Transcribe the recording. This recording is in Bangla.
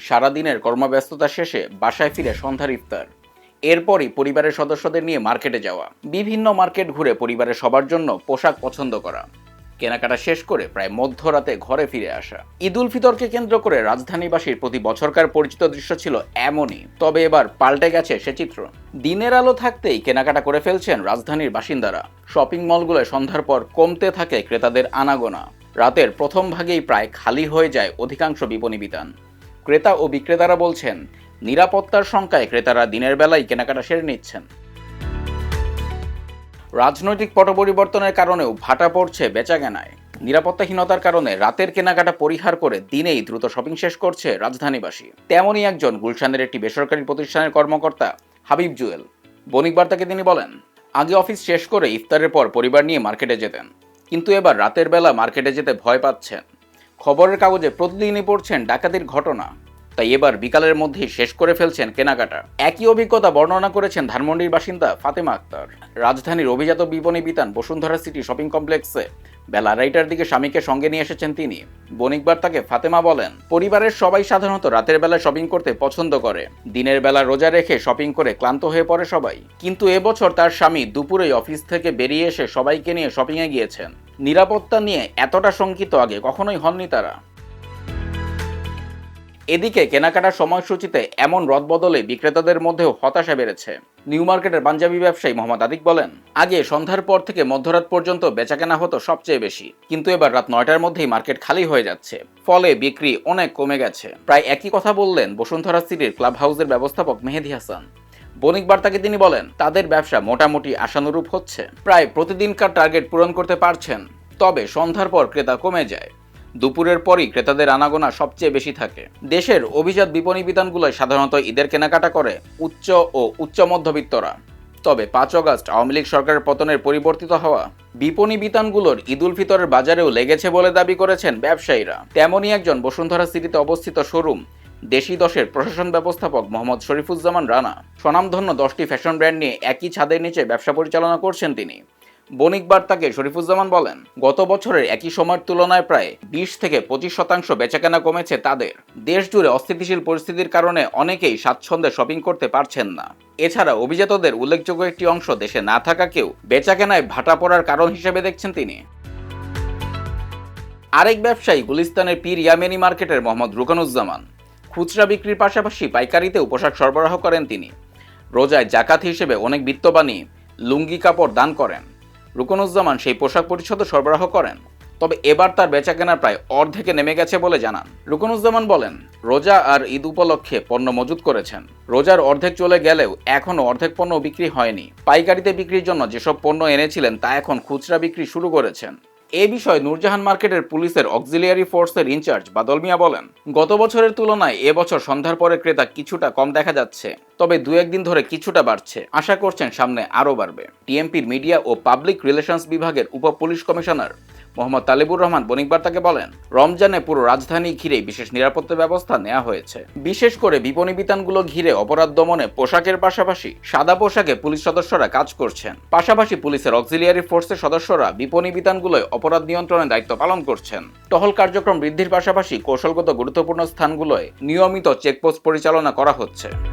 সারাদিনের কর্মব্যস্ততা শেষে বাসায় ফিরে সন্ধ্যার ইফতার। এরপরই পরিবারের সদস্যদের নিয়ে মার্কেটে যাওয়া। বিভিন্ন মার্কেট ঘুরে পরিবারের সবার জন্য পোশাক পছন্দ করা। কেনাকাটা শেষ করে প্রায় মধ্যরাতে ঘরে ফিরে আসা। ঈদ উল ফিতরকে কেন্দ্র করে রাজধানীবাসীর প্রতি বছরকার পরিচিত দৃশ্য ছিল এমনই। তবে এবার পাল্টে গেছে সে চিত্র। দিনের আলো থাকতেই কেনাকাটা করে ফেলছেন রাজধানীর বাসিন্দারা। শপিং মলগুলোয় সন্ধ্যার পর কমতে থাকে ক্রেতাদের আনাগোনা। রাতের প্রথম ভাগেই প্রায় খালি হয়ে যায় অধিকাংশ বিপণী বিতান। ক্রেতা ও বিক্রেতারা বলছেন, নিরাপত্তার শঙ্কায় ক্রেতারা দিনের বেলায় কেনাকাটা সেরে নিচ্ছেন। রাজনৈতিক পট পরিবর্তনের কারণেও ভাটা পড়ছে বেচাকেনায়। নিরাপত্তাহীনতার কারণে রাতের কেনাকাটা পরিহার করে দিনেই দ্রুত শপিং শেষ করছে রাজধানীবাসী। তেমনই একজন গুলশানের একটি বেসরকারি প্রতিষ্ঠানের কর্মকর্তা, হাবিব জুয়েল। বণিক বার্তাকে তিনি বলেন, আগে অফিস শেষ করে ইফতারের পর পরিবার নিয়ে মার্কেটে যেতেন, কিন্তু এবার রাতের বেলা মার্কেটে যেতে ভয় পাচ্ছেন। খবরের কাগজে প্রতিদিনই পড়ছেন ডাকাতির ঘটনা। তাই এবার বিকালের মধ্যেই শেষ করে ফেলছেন কেনাকাটা। একই অভিজ্ঞতা বর্ণনা করেছেন ধানমন্ডির বাসিন্দা ফাতেমা আক্তার। রাজধানীর অভিজাত বিপণী বিতান বসুন্ধরা সিটি শপিং কমপ্লেক্সে বেলা আড়াইটার দিকে স্বামীকে সঙ্গে নিয়ে এসেছেন তিনি। বণিক তাকে ফাতেমা বলেন, পরিবারের সবাই সাধারণত রাতের বেলা শপিং করতে পছন্দ করে। দিনের বেলা রোজা রেখে শপিং করে ক্লান্ত হয়ে পড়ে সবাই। কিন্তু এবছর তার স্বামী দুপুরেই অফিস থেকে বেরিয়ে এসে সবাইকে নিয়ে শপিংয়ে গিয়েছেন। নিরাপত্তা নিয়ে এতটা শঙ্কিত আগে কখনোই হননি তারা। এদিকে কেনাকাটার সময়সূচিতে এমন রদবদলে বিক্রেতাদের মধ্যেও হতাশা বেড়েছে। নিউ মার্কেটের পাঞ্জাবি ব্যবসায়ী মোহাম্মদ আদিক বলেন, আগে সন্ধ্যার পর থেকে মধ্যরাত পর্যন্ত বেচাকেনা হতো সবচেয়ে বেশি, কিন্তু এবার রাত নয়টার মধ্যেই মার্কেট খালি হয়ে যাচ্ছে। ফলে বিক্রি অনেক কমে গেছে। প্রায় একই কথা বললেন বসুন্ধরা সিটির ক্লাব হাউসের ব্যবস্থাপক মেহেদি হাসান। বণিক বার্তাকে তিনি বলেন, তাদের ব্যবসা মোটামুটি আশানুরূপ হচ্ছে। প্রায় প্রতিদিনকার টার্গেট পূরণ করতে পারছেন, তবে সন্ধ্যার পর ক্রেতা কমে যায়। দুপুরের পরই ক্রেতাদের আনাগোনা সবচেয়ে বেশি থাকে। দেশের অভিজাত বিপণী বিতানগুলোয় সাধারণত ঈদের কেনাকাটা করে উচ্চ ও উচ্চ মধ্যবিত্তরা। তবে পাঁচ অগাস্ট আওয়ামী লীগ সরকারের পতনের পরিবর্তিত হওয়া বিপণী বিতানগুলোর ঈদ উল ফিতরের বাজারেও লেগেছে বলে দাবি করেছেন ব্যবসায়ীরা। তেমনই একজন বসুন্ধরা সিটিতে অবস্থিত শোরুম, দেশি দশের প্রশাসন ব্যবস্থাপক মোহাম্মদ শরীফুজ্জামান রানা। স্বনামধন্য দশটি ফ্যাশন ব্র্যান্ড নিয়ে একই ছাদের নিচে ব্যবসা পরিচালনা করছেন তিনি। বণিক বার্তাকে শরীফুজ্জামান বলেন, গত বছরের একই সময়ের তুলনায় প্রায় বিশ থেকে পঁচিশ শতাংশ বেচাকেনা কমেছে তাদের। দেশ জুড়ে অস্থিতিশীল পরিস্থিতির কারণে অনেকেই স্বাচ্ছন্দ্যে শপিং করতে পারছেন না। এছাড়া অভিজাতদের উল্লেখযোগ্য একটি অংশ দেশে না থাকাকেও বেচাকেনায় ভাটা পড়ার কারণ হিসেবে দেখছেন তিনি। আরেক ব্যবসায়ী গুলিস্তানের পীর ইয়ামেনি মার্কেটের মোহাম্মদ রুকানুজ্জামান, খুচরা বিক্রির পাশাপাশি পাইকারিতেও পোশাক সরবরাহ করেন তিনি। রোজায় জাকাত হিসেবে অনেক বিত্তবাণী লুঙ্গি কাপড় দান করেন। রুকনুজ্জামান সেই পোশাক পরিচ্ছদ সরবরাহ করেন। তবে এবার তার বেচাকেনা প্রায় অর্ধেকে নেমে গেছে বলে জানান। রুকনুজ্জামান বলেন, রোজা আর ঈদ উপলক্ষে পণ্য মজুত করেছেন। রোজার অর্ধেক চলে গেলেও এখনও অর্ধেক পণ্য বিক্রি হয়নি। পাইকারিতে বিক্রির জন্য যেসব পণ্য এনেছিলেন তা এখন খুচরা বিক্রি শুরু করেছেন। এ বিষয়ে নূরজাহান মার্কেটের পুলিশের অক্সিলিয়ারি ফোর্সের ইনচার্জ বাদল মিয়া বলেন, গত বছরের তুলনায় এবছর সন্ধ্যার পরে ক্রেতা কিছুটা কম দেখা যাচ্ছে, তবে দু একদিন ধরে কিছুটা বাড়ছে। আশা করছেন সামনে আরও বাড়বে। টিএমপির মিডিয়া ও পাবলিক রিলেশনস বিভাগের উপ পুলিশ কমিশনার মোহাম্মদ তালিবুর রহমান বণিক বার্তাকে বলেন, রমজানে পুরো রাজধানী ঘিরে বিশেষ নিরাপত্তা ব্যবস্থা নেওয়া হয়েছে। বিশেষ করে বিপণী বিতানগুলো ঘিরে অপরাধ দমনে পোশাকের পাশাপাশি সাদা পোশাকে পুলিশ সদস্যরা কাজ করছেন। পাশাপাশি পুলিশের অক্সিলিয়ারি ফোর্সের সদস্যরা বিপণী বিতানগুলোয় অপরাধ নিয়ন্ত্রণে দায়িত্ব পালন করছেন। টহল কার্যক্রম বৃদ্ধির পাশাপাশি কৌশলগত গুরুত্বপূর্ণ স্থানগুলোয় নিয়মিত চেকপোস্ট পরিচালনা করা হচ্ছে।